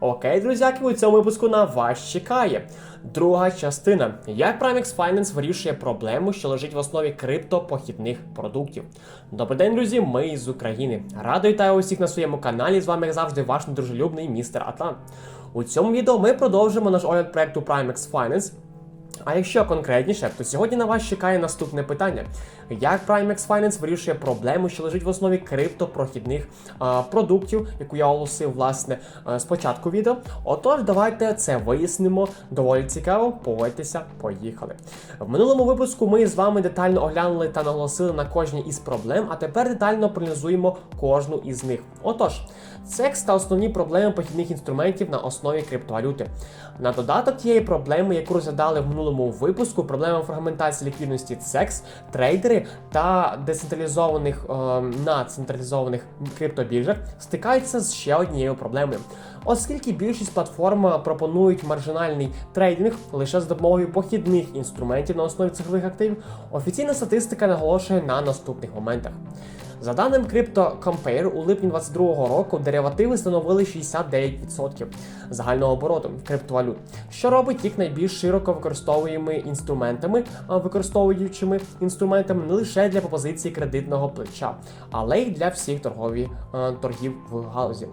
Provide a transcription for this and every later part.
Окей, друзяки, у цьому випуску на вас чекає. Друга частина. Як Primex Finance вирішує проблему, що лежить в основі криптопохідних продуктів. Добрий день, друзі, ми з України. Радий вітаю усіх на своєму каналі. З вами, як завжди, ваш недружелюбний містер Атлант. У цьому відео ми продовжимо наш огляд проекту Primex Finance. А якщо конкретніше, то сьогодні на вас чекає наступне питання: як Primex Finance вирішує проблему, що лежить в основі криптопрохідних а, продуктів, яку я оголосив власне спочатку відео. Отож, давайте це вияснимо. Доволі цікаво. Погодьтеся, поїхали. В минулому випуску ми з вами детально оглянули та наголосили на кожній із проблем, а тепер детально проаналізуємо кожну із них. Отож, секс та основні проблеми похідних інструментів на основі криптовалюти. На додаток тієї проблеми, яку розглядали в минулому випуску, проблема фрагментації ліквідності секс, трейдери та децентралізованих е, на централізованих криптобіржах стикаються з ще однією проблемою. Оскільки більшість платформ пропонують маржинальний трейдинг лише за допомогою похідних інструментів на основі цифрових активів, офіційна статистика наголошує на наступних моментах. За даним Crypto Compare, у липні 2022 року деривативи становили 69% загального обороту криптовалют, що робить їх найбільш широко використовуємими інструментами, використовуючими інструментами не лише для пропозиції кредитного плеча, але й для всіх торгові, торгів в галузі.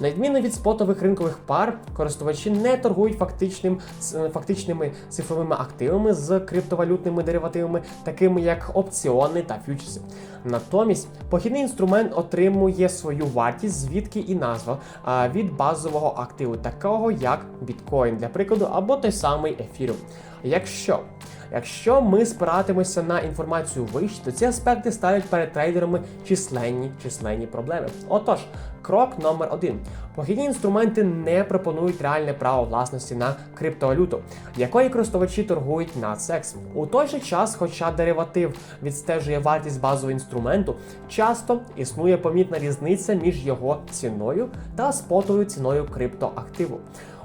На відміну від спотових ринкових пар, користувачі не торгують фактичним, фактичними цифровими активами з криптовалютними деривативами, такими як опціони та фьючерси. Натомість похідний інструмент отримує свою вартість, звідки і назва від базового активу, такого як біткоін, для прикладу, або той самий ефіріум. Якщо Якщо ми спиратимемося на інформацію вище, то ці аспекти ставлять перед трейдерами численні численні проблеми. Отож, крок номер один: похідні інструменти не пропонують реальне право власності на криптовалюту, якої користувачі торгують на секс. У той же час, хоча дериватив відстежує вартість базового інструменту, часто існує помітна різниця між його ціною та спотовою ціною криптоактиву.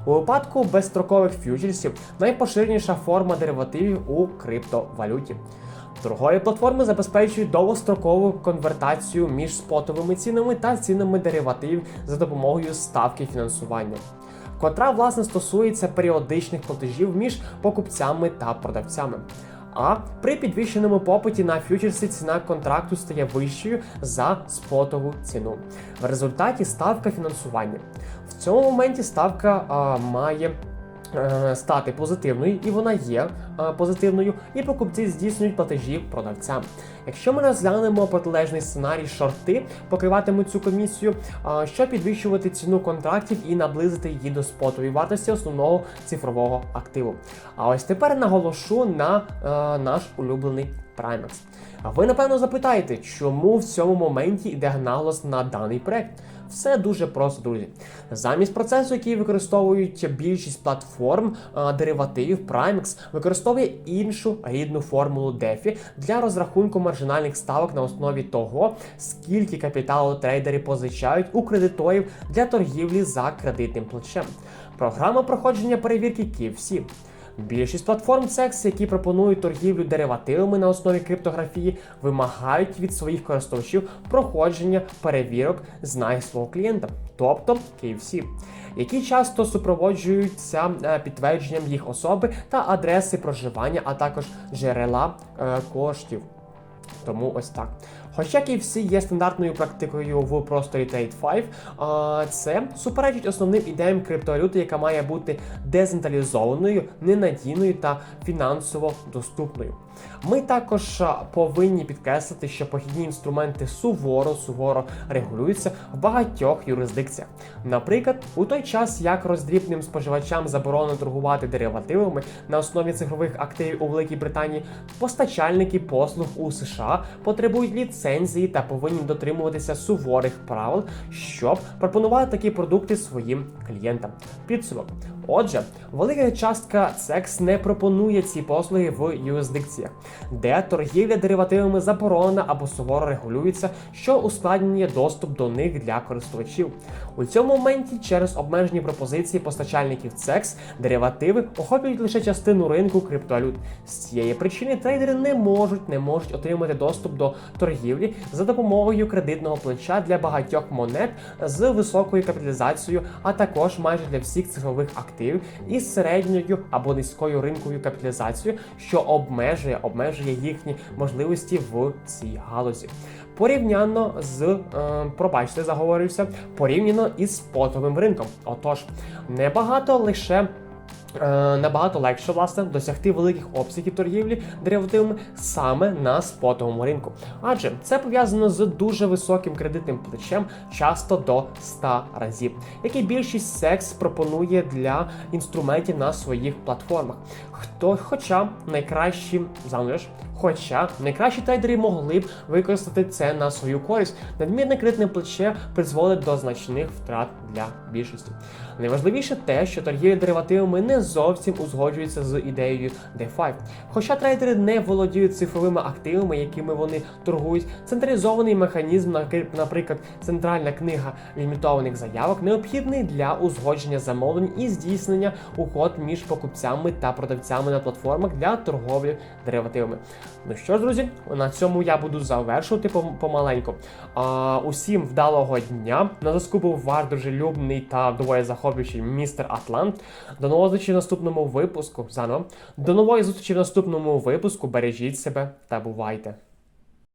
У випадку безстрокових ф'ючерсів найпоширеніша форма деривативів у криптовалюті. Торгові платформи забезпечують довгострокову конвертацію між спотовими цінами та цінами деривативів за допомогою ставки фінансування, котра власне стосується періодичних платежів між покупцями та продавцями. А при підвищеному попиті на фьючерсі ціна контракту стає вищою за спотову ціну. В результаті ставка фінансування. В цьому моменті ставка а, має стати позитивною, і вона є е, позитивною, і покупці здійснюють платежі продавцям. Якщо ми розглянемо протилежний сценарій, шорти покриватимуть цю комісію, е, щоб підвищувати ціну контрактів і наблизити її до спотової вартості основного цифрового активу. А ось тепер наголошу на е, наш улюблений Primex. А ви напевно запитаєте, чому в цьому моменті йде наголос на даний проект? Все дуже просто, друзі. Замість процесу, який використовують більшість платформ деривативів, Primex використовує іншу рідну формулу DeFi для розрахунку маржинальних ставок на основі того, скільки капіталу трейдери позичають у кредиторів для торгівлі за кредитним плечем. Програма проходження перевірки KFC. Більшість платформ CEX, які пропонують торгівлю деривативами на основі криптографії, вимагають від своїх користувачів проходження перевірок знай свого клієнта, тобто KFC, які часто супроводжуються е, підтвердженням їх особи та адреси проживання, а також джерела е, коштів. Тому ось так. Хоча KFC є стандартною практикою в просторі Trade 5, а, це суперечить основним ідеям криптовалюти, яка має бути децентралізованою, ненадійною та фінансово доступною. Ми також повинні підкреслити, що похідні інструменти суворо суворо регулюються в багатьох юрисдикціях. Наприклад, у той час, як роздрібним споживачам заборонено торгувати деривативами на основі цифрових активів у Великій Британії, постачальники послуг у США потребують ліцензії та повинні дотримуватися суворих правил, щоб пропонувати такі продукти своїм клієнтам. Підсумок Отже, велика частка секс не пропонує ці послуги в юрисдикціях, де торгівля деривативами заборонена або суворо регулюється, що ускладнює доступ до них для користувачів. У цьому моменті через обмежені пропозиції постачальників секс деривативи охоплюють лише частину ринку криптовалют. З цієї причини трейдери не можуть не можуть отримати доступ до торгівлі за допомогою кредитного плеча для багатьох монет з високою капіталізацією, а також майже для всіх цифрових активів із середньою або низькою ринковою капіталізацією, що обмежує обмежує їхні можливості в цій галузі. Порівняно з е, пробачте, заговорився, порівняно із спотовим ринком. Отож, небагато лише. Е, Набагато легше власне досягти великих обсягів торгівлі деривативами саме на спотовому ринку, адже це пов'язано з дуже високим кредитним плечем, часто до 100 разів, який більшість секс пропонує для інструментів на своїх платформах. Хто, хоча найкращі заміж, хоча найкращі трейдери могли б використати це на свою користь, надмірне кредитне плече призводить до значних втрат для більшості. Найважливіше те, що торгівля деривативами не зовсім узгоджується з ідеєю DeFi. Хоча трейдери не володіють цифровими активами, якими вони торгують, централізований механізм, наприклад, центральна книга лімітованих заявок, необхідний для узгодження замовлень і здійснення угод між покупцями та продавцями на платформах для торговлі деривативами. Ну що ж, друзі, на цьому я буду завершувати помаленьку. А, усім вдалого дня. На зв'язку був ваш дружелюбний та доволі захоплюючий містер Атлант. До нової в наступному випуску. Заново. До нової зустрічі в наступному випуску. Бережіть себе та бувайте.